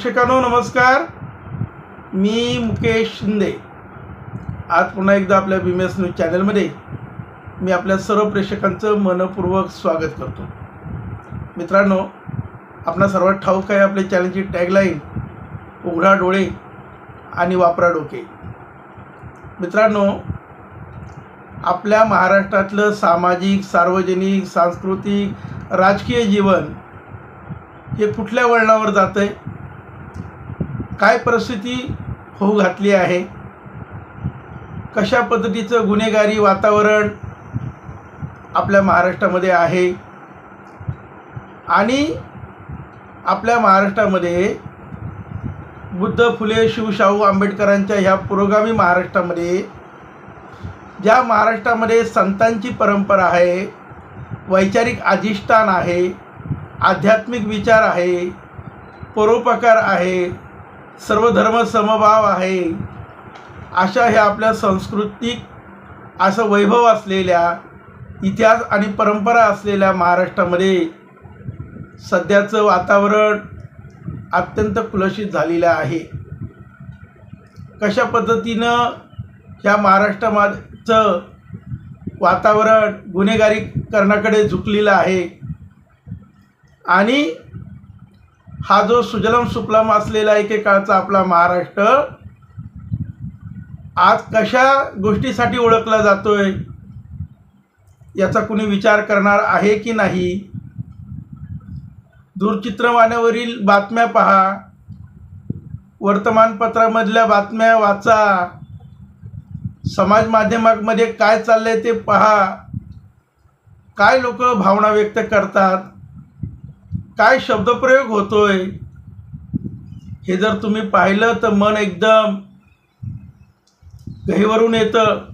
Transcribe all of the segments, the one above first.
प्रेक्षकांनो नमस्कार. मी मुकेश शिंदे. आज पुन्हा एकदा आपल्या बीमेस न्यूज चॅनलमध्ये मी आपल्या सर्व प्रेक्षकांचं मनपूर्वक स्वागत करतो. मित्रांनो आपणा सर्वात ठाऊक आहे आपल्या चॅनलची टॅगलाईन उघडा डोळे आणि वापरा डोके. मित्रांनो आपल्या महाराष्ट्रातलं सामाजिक सार्वजनिक सांस्कृतिक राजकीय जीवन हे कुठल्या वळणावर जातं आहे काय परिस्थिती होऊ घातली आहे? कशा पद्धतीचं गुन्हेगारी वातावरण आपल्या महाराष्ट्रामध्ये आहे? आणि आपल्या महाराष्ट्रामध्ये बुद्ध फुले शिवशाहू आंबेडकरांच्या ह्या पुरोगामी महाराष्ट्रामध्ये ज्या महाराष्ट्रामध्ये संतांची परंपरा आहे वैचारिक अधिष्ठान आहे आध्यात्मिक विचार आहे परोपकार आहे सर्व धर्म समभाव आहे. अशा ह्या आपल्या सांस्कृतिक असं वैभव असलेल्या इतिहास आणि परंपरा असलेल्या महाराष्ट्रामध्ये सध्याचं वातावरण अत्यंत कुलषित झालेलं आहे. कशा पद्धतीनं ह्या महाराष्ट्रामाचं वातावरण गुन्हेगारी करण्याकडे झुकलेलं आहे आणि हा जो सुजलम सुफलम असलेला एकेकाळचा आपला महाराष्ट्र आज कशा गोष्टीसाठी ओळखला जातोय? याचा कुणी विचार करणार आहे की नाही? दूरचित्रवाण्यावरील बातम्या पहा. वर्तमानपत्रामधल्या बातम्या वाचा. समाज माध्यमामध्ये काय चाललंय ते पहा. काय लोक भावना व्यक्त करतात? काय शब्दप्रयोग होतोय? हे जर तुम्ही पाहिलं तर मन एकदम गहीवरून येतं.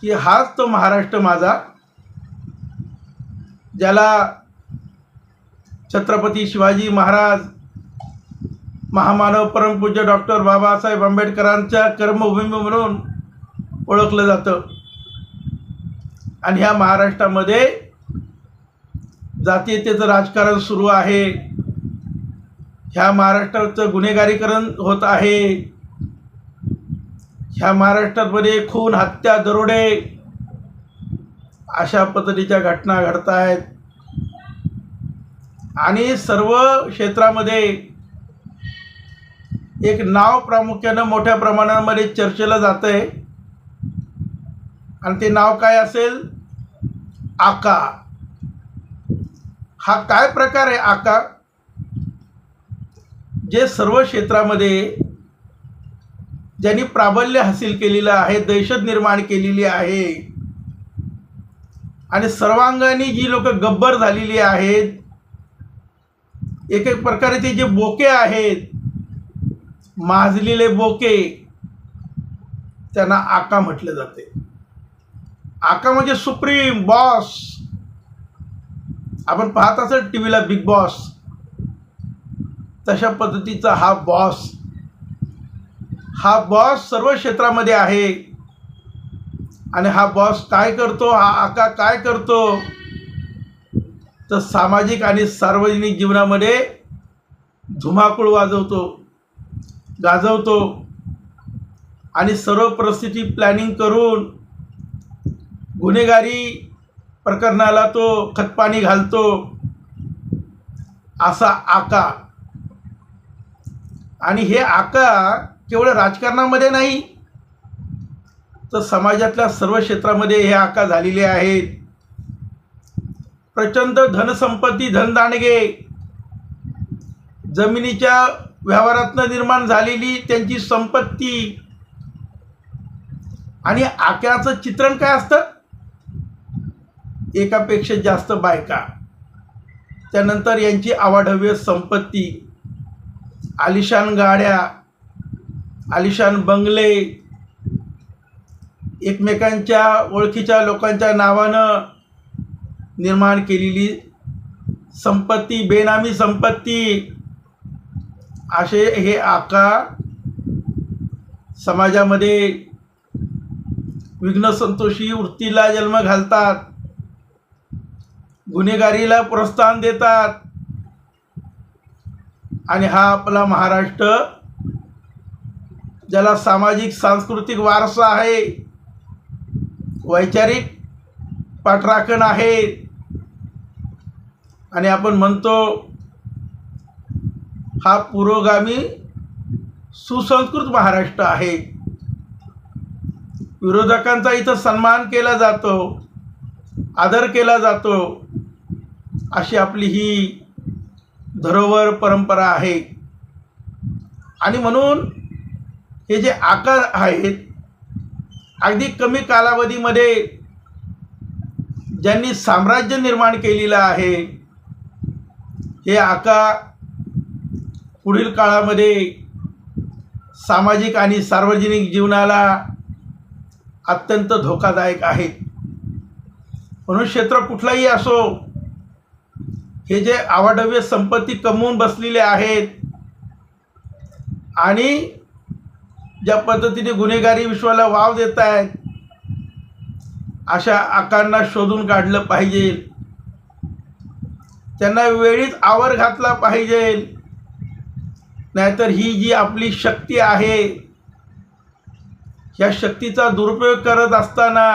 की हाच तो महाराष्ट्र माझा ज्याला छत्रपती शिवाजी महाराज महामानव परमपूज्य डॉक्टर बाबासाहेब आंबेडकरांच्या कर्मभूमी म्हणून ओळखलं जातं. आणि ह्या महाराष्ट्रामध्ये जातीयतेचं राजकारण सुरू आहे. ह्या महाराष्ट्राचं गुन्हेगारीकरण होत आहे. ह्या महाराष्ट्रामध्ये खून हत्या दरोडे अशा पद्धतीच्या घटना घडत आहेत. आणि सर्व क्षेत्रामध्ये एक नाव प्रामुख्यानं मोठ्या प्रमाणामध्ये चर्चेला जात आहे आणि ते नाव काय असेल? आका. हा काय प्रकार आहे? आका? जे सर्व क्षेत्रामध्ये ज्यांनी प्राबल्य हासिल केलेलं आहे दहशत निर्माण केलेली आहे आणि सर्वांगाने जी लोक गब्बर झालेली आहेत एक एक प्रकारे ते जे बोके आहेत माजलेले बोके त्यांना आका म्हटलं जाते. आका म्हणजे सुप्रीम बॉस. आपण पाहत असेल टी व्हीला बिग बॉस. तशा पद्धतीचा हा बॉस. हा बॉस सर्व क्षेत्रामध्ये आहे. आणि हा बॉस काय करतो? हा आका काय करतो? तर सामाजिक आणि सार्वजनिक जीवनामध्ये धुमाकूळ वाजवतो गाजवतो. आणि सर्व परिस्थिती प्लॅनिंग करून गुन्हेगारी प्रकरणाला तो खतपाणी घालतो. असा आका. आणि हे आका केवळ राजकारणामध्ये नाही तर समाजातल्या सर्व क्षेत्रामध्ये हे आका झालेले आहेत. प्रचंड धनसंपत्ती धनदांडगे जमिनीच्या व्यवहारातनं निर्माण झालेली त्यांची संपत्ती. आणि आक्याचं चित्रण काय असतं? एकापेक्षा जास्त बायका. त्यानंतर यांची आवाढव्य संपत्ती आलिशान गाड्या आलिशान बंगले एकमेकांच्या ओळखीच्या लोकांच्या नावानं निर्माण केलेली संपत्ती बेनामी संपत्ती. असे हे आका समाजामध्ये विघ्नसंतोषी वृत्तीला जन्म घालतात. गुन्हेगारीला प्रोत्साहन देतात. आणि हा आपला महाराष्ट्र ज्याला सामाजिक सांस्कृतिक वारसा आहे वैचारिक पाठराखण आहे. आणि आपण म्हणतो हा पुरोगामी सुसंस्कृत महाराष्ट्र आहे. विरोधकांचा इथं सन्मान केला जातो आदर केला जातो. अशी आपली ही धरोवर परंपरा आहे. आणि म्हणून हे जे आकार आहेत अगदी कमी कालावधीमध्ये ज्यांनी साम्राज्य निर्माण केलेलं आहे हे आकार पुढील काळामध्ये सामाजिक आणि सार्वजनिक जीवनाला अत्यंत धोकादायक आहेत. म्हणून क्षेत्र कुठलाही असो हे जे आवाढव्य संपत्ती कमवून बसलेले आहेत आणि ज्या पद्धतीने गुन्हेगारी विश्वाला वाव देत आहेत अशा आकांना शोधून काढलं पाहिजे. त्यांना वेळीच आवर घातला पाहिजे. नाहीतर ही जी आपली शक्ती आहे या शक्तीचा दुरुपयोग करत असताना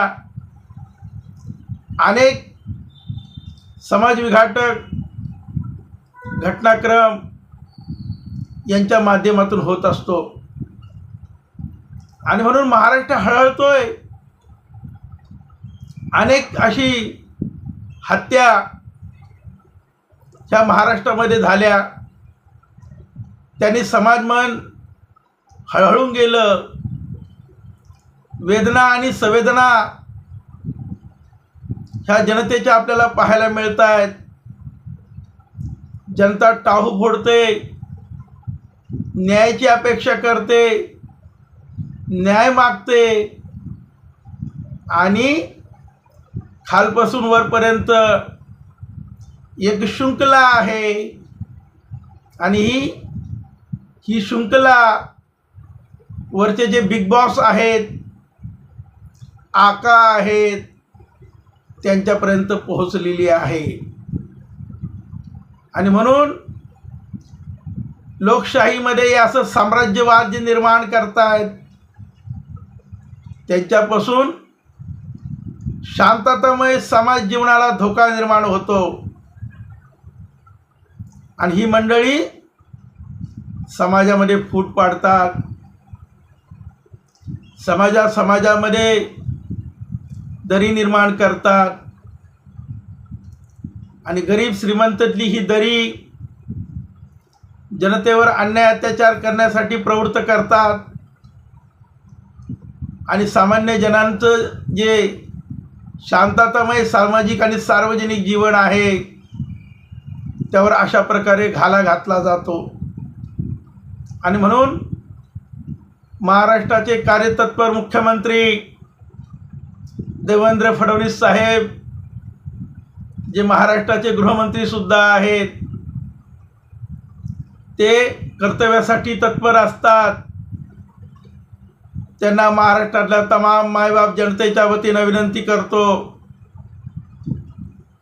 अनेक समाजविघाटक घटनाक्रम यांच्या माध्यमातून होत असतो. आणि म्हणून महाराष्ट्र हळहळतोय. अनेक अशी हत्या ह्या महाराष्ट्रामध्ये झाल्या. त्यांनी समाजमन हळहळून गेलं. वेदना आणि संवेदना ह्या जनतेच्या आपल्याला पाहायला मिळत आहेत जनता टाहू फोडते न्यायाची अपेक्षा करते न्याय मागते आणि खालपासून वरपर्यंत एक शृंखला आहे आणि ही ही शृंखला वरचे जे बिग बॉस आहेत आका आहेत त्यांच्यापर्यंत पोहोचलेली आहे. आणि म्हणून लोकशाहीमध्ये असं साम्राज्यवाद जे निर्माण करतायत त्यांच्यापासून शांततामय समाज जीवनाला धोका निर्माण होतो. आणि ही मंडळी समाजामध्ये फूट पाडतात. समाजा समाजामध्ये दरी निर्माण करतात. आणि गरीब श्रीमंततली ही दरी जनतेवर अन्याय अत्याचार करण्यासाठी प्रवृत्त करतात. आणि सामान्य जनांचं जे शांततामय सामाजिक आणि सार्वजनिक जीवन आहे त्यावर अशा प्रकारे घाला घातला जातो. आणि म्हणून महाराष्ट्राचे कार्यतत्पर मुख्यमंत्री देवेंद्र फडणवीस साहेब जे महाराष्ट्राचे गृहमंत्रीसुद्धा आहेत ते कर्तव्यासाठी तत्पर असतात. त्यांना महाराष्ट्रातल्या तमाम मायबाप जनतेच्या वतीनं विनंती करतो.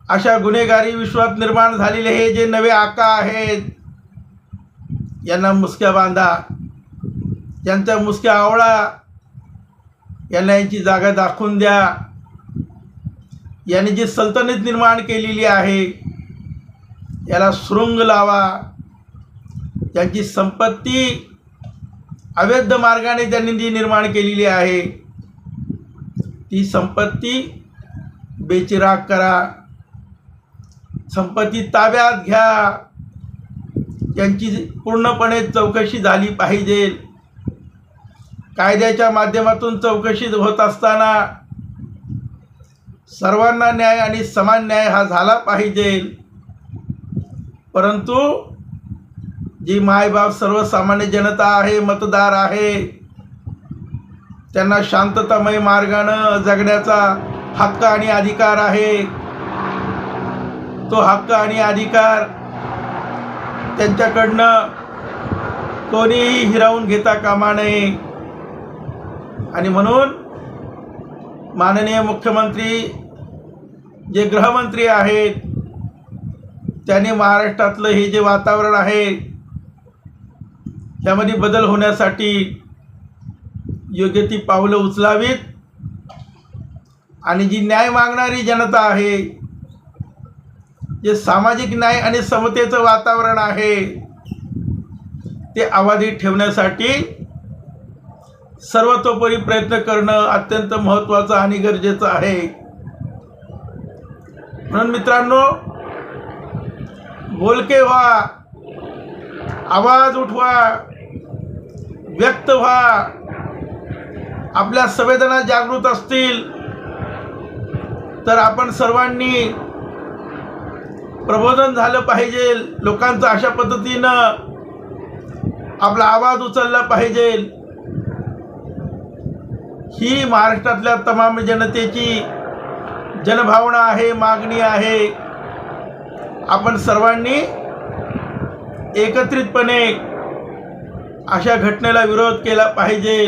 अशा गुन्हेगारी विश्वात निर्माण झालेले हे जे नवे आका आहेत यांना मुसक्या बांधा. यांच्या मुसक्या आवळा यांना यांची जागा दाखवून द्या. यांनी जी सल्तनत निर्माण केलेली आहे याला शृंग लावा. त्यांची संपत्ती अवैध मार्गाने त्यांनी जी निर्माण केलेली आहे ती संपत्ती बेचिराग करा. संपत्ती ताब्यात घ्या. त्यांची पूर्णपणे चौकशी झाली पाहिजे. कायद्याच्या माध्यमातून चौकशी होत असताना सर्वांना न्याय आणि समान न्याय हा झाला पाहिजे. परंतु जी मायबाप सर्वसामान्य जनता आहे मतदार आहे त्यांना शांततामय मार्गानं जगण्याचा हक्क आणि अधिकार आहे. तो हक्क आणि अधिकार त्यांच्याकडनं कोणीही हिरावून घेता कामा नये. आणि म्हणून माननीय मुख्यमंत्री जे गृहमंत्री आहेत त्याने महाराष्ट्रातलं हे जे वातावरण आहे त्यामध्ये बदल होण्यासाठी योग्य ती पावलं उचलावीत. आणि जी न्याय मागणारी जनता आहे जे सामाजिक न्याय आणि समतेचं वातावरण आहे ते अबाधित ठेवण्यासाठी सर्वतोपरी प्रयत्न करणं अत्यंत महत्त्वाचं आणि गरजेचं आहे. म्हणून मित्रांनो बोलके व्हा आवाज उठवा व्यक्त व्हा. आपल्या संवेदना जागृत असतील तर आपण सर्वांनी प्रबोधन झालं पाहिजे. लोकांचं अशा पद्धतीनं आपला आवाज उचलला पाहिजे. ही महाराष्ट्रातल्या तमाम जनतेची जनभावना आहे मागणी आहे. आपण सर्वांनी एकत्रितपणे अशा घटनेला विरोध केला पाहिजे.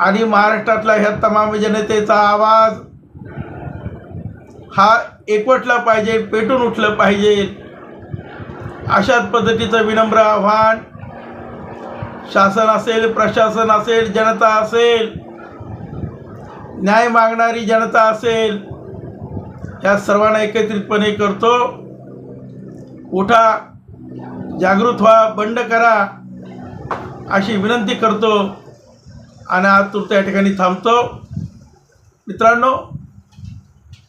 आणि महाराष्ट्रातला ह्या तमाम जनतेचा आवाज हा एकवटला पाहिजे पेटून उठलं पाहिजे. अशाच पद्धतीचं विनम्र आव्हान शासन असेल प्रशासन असेल जनता असेल न्याय मागणारी जनता असेल या सर्वांना एकत्रितपणे करतो. उठा जागृत व्हा बंड करा अशी विनंती करतो. आणि आज तुर्त या ठिकाणी थांबतो. मित्रांनो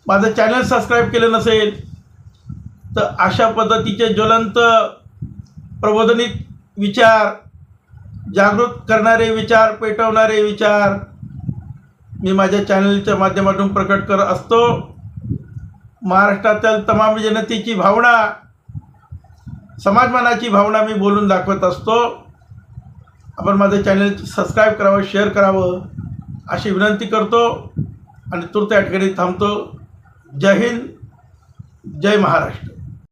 माझं चॅनल सबस्क्राईब केलं नसेल तर अशा पद्धतीचे ज्वलंत प्रबोधनित विचार जागृत करणारे विचार पेटवणारे विचार मी माझ्या चॅनलच्या माध्यमातून प्रकट करत असतो. महाराष्ट्रातील तमाम जनतेची भावना समाजमानाची भावना मी बोलून दाखवत असतो. आपण माझं चॅनल सबस्क्राईब करावं शेअर करावं अशी विनंती करतो आणि तुर्त या ठिकाणी थांबतो. जय हिंद जय महाराष्ट्र.